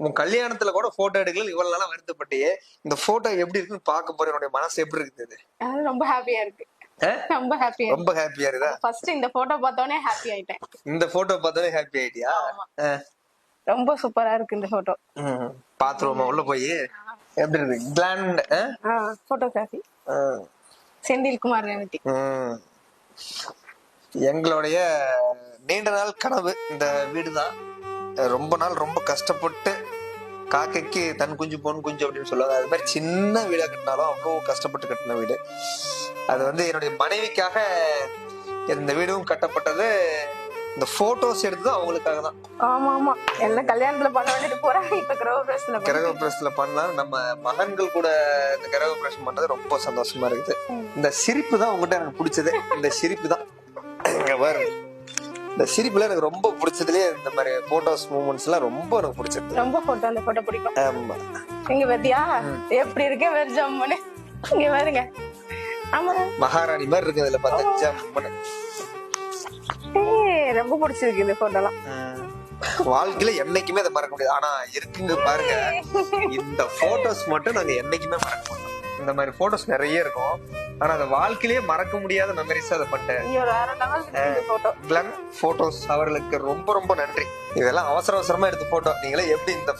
உன் கல்யாணத்துல கூட போட்டோ எடுக்கல இவ்வளவு நாளா வருத்தப்பட்டியே. இந்த போட்டோ எப்படி இருக்குன்னு பார்க்க போற என்னுடைய மனசு எப்படி இருக்குது அது ரொம்ப ஹாப்பியா இருக்கு? ரொம்ப ஹாப்பியா ரொம்ப ஹாப்பியா இருக்குதா? ஃபர்ஸ்ட் இந்த போட்டோ பார்த்தோன்னே ஹாப்பி ஆயிட்டேன். இந்த போட்டோ பார்த்தோன்னே ஹாப்பி ஆயிட்டியா. ரொம்ப சூப்பரா இருக்கு இந்த போட்டோ ம். பாத்துருவோமா உள்ள போய்? எப்படி இருக்கு? கிளாண்ட் போட்டோகிராஃபி செந்தில் குமார் ரேவதி எங்களுடைய நீண்ட நாள் கனவு இந்த வீடு தான் ரொம்ப நாள் ரொம்ப கஷ்டப்பட்டு காக்கைக்கு தன் குஞ்சு பொன் குஞ்சு அப்படின்னு சொல்லுவாங்க அது மாதிரி சின்ன வீடா கட்டினாலும் அவ்வளோ கஷ்டப்பட்டு கட்டின வீடு. அது வந்து என்னுடைய மனைவிக்காக இந்த வீடும் கட்டப்பட்டது. இந்த போட்டோஸ் எடுத்ததும் அவங்களுக்காக தான். ஆமா ஆமா எல்லாம் கல்யாணத்துல பண்ண வேண்டியது போறாங்க இப்ப கிரக கிரக பிரஸ்ல பண்ணா நம்ம மகன்கள் கூட இந்த கிரக பிரஷம் பண்ணது ரொம்ப சந்தோஷமா இருக்குது. இந்த சிரிப்பு தான் உங்ககிட்ட எனக்கு பிடிச்சது. இந்த சிரிப்பு தான். இங்க பாரு இந்த சிரிப்புல எனக்கு ரொம்ப பிடிச்சதுலயே இந்த மாதிரி போட்டோஸ் மூமெண்ட்ஸ் எல்லாம் ரொம்ப எனக்கு பிடிச்சது ரொம்ப போட்டோ அந்த போட்டோ பிடிக்கும். ஆமா. இங்க பாத்தியா? எப்படி இருக்கே? வெறு ஜம்முன்னு. இங்க பாருங்க. ஆமா. மகாராணி மாதிரி இருக்கு அதுல பார்த்தா ஜம்முன்னு. ரொம்ப பிடிச்சிருக்கு இந்த போட்டோலாம். வாழ்க்கையில என்னைக்குமே அதை மறக்க முடியாது. ஆனா இருக்குங்க பாருங்க. இந்த போட்டோஸ் மட்டும் நாங்க என்னைக்குமே மறக்க மாட்டோம். இந்த மாதிரி போட்டோஸ் நிறைய இருக்கும். ஆனா அந்த வாழ்க்கையிலேயே மறக்க முடியாத மெமரிஸ் அதை பண்ணிட்டேன் போட்டோஸ் அவர்களுக்கு ரொம்ப ரொம்ப நன்றி. இதெல்லாம் அவசர அவசரமா எடுத்த போட்டோ நீங்களே எப்படி இந்த